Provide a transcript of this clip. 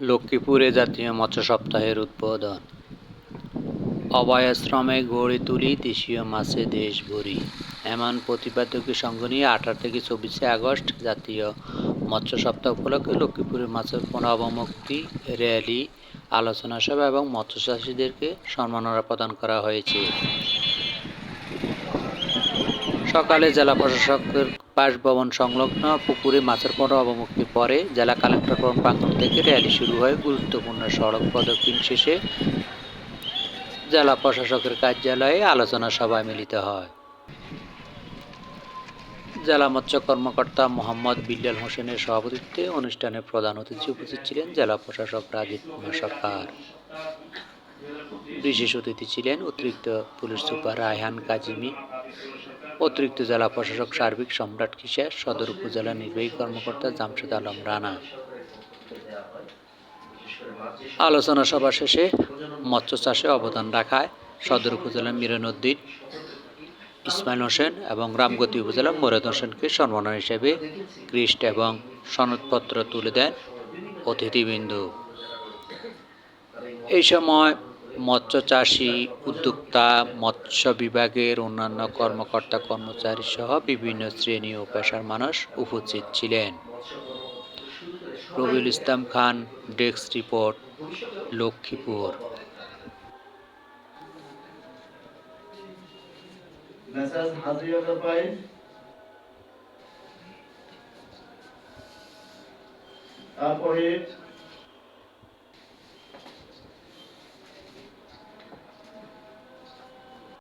লক্ষ্মীপুরে জাতীয় মৎস্য সপ্তাহের উদ্বোধন। অভয়াশ্রমে গড়ে তুলি দেশীয় মাছে দেশ ভরি। এমন প্রতিপাদ্যকে সঙ্গ নিয়ে আঠারো থেকে চব্বিশে আগস্ট জাতীয় মৎস্য সপ্তাহ উপলক্ষে লক্ষ্মীপুরে মাছের পুনঃঅবমুক্তি র্যালি, আলোচনা সভা এবং মৎস্য চাষিদেরকে সম্মাননা প্রদান করা হয়েছে। সকালে জেলা প্রশাসকের বাসভবন সংলগ্ন পুকুরে মাছের পণ্য অবমুক্তির পরে জেলা কালেক্টর প্রাঙ্গণ থেকে র্যালি শুরু হয় গুরুত্বপূর্ণ সড়ক প্রদক্ষিণ শেষে। জেলা প্রশাসকের কার্যালয়ে আলোচনা সভায় মিলিত হয়। জেলা মৎস্য কর্মকর্তা মোহাম্মদ বিল্লাল হোসেনের সভাপতিত্বে অনুষ্ঠানে প্রধান অতিথি উপস্থিত ছিলেন জেলা প্রশাসক রাজীব কুমার সরকার। বিশেষ অতিথি ছিলেন অতিরিক্ত পুলিশ সুপার রায়হান কাজিমি অতিরিক্ত জেলা প্রশাসক সার্বিক সম্রাট কিশোর সদর উপজেলা নির্বাহী কর্মকর্তা জামশেদ আলম রানা। আলোচনা সভা শেষে মৎস্য চাষে অবদান রাখায় সদর উপজেলার মিরনুদ্দিন, ইসমাইল হোসেন এবং রামগতি উপজেলা মোরাদ হোসেনকে সম্মাননা হিসেবে ক্রিস্ট এবং সনদপত্র তুলে দেন অতিথিবৃন্দ। এই সময় মৎস্য চাষী উদ্যোক্তা, মৎস্য বিভাগের অন্যান্য কর্মকর্তা, কর্মচারী সহ বিভিন্ন শ্রেণি ও পেশার মানুষ উপস্থিত ছিলেন। Rabiul Islam Khan, desk report, Lakshmipur. তারপরে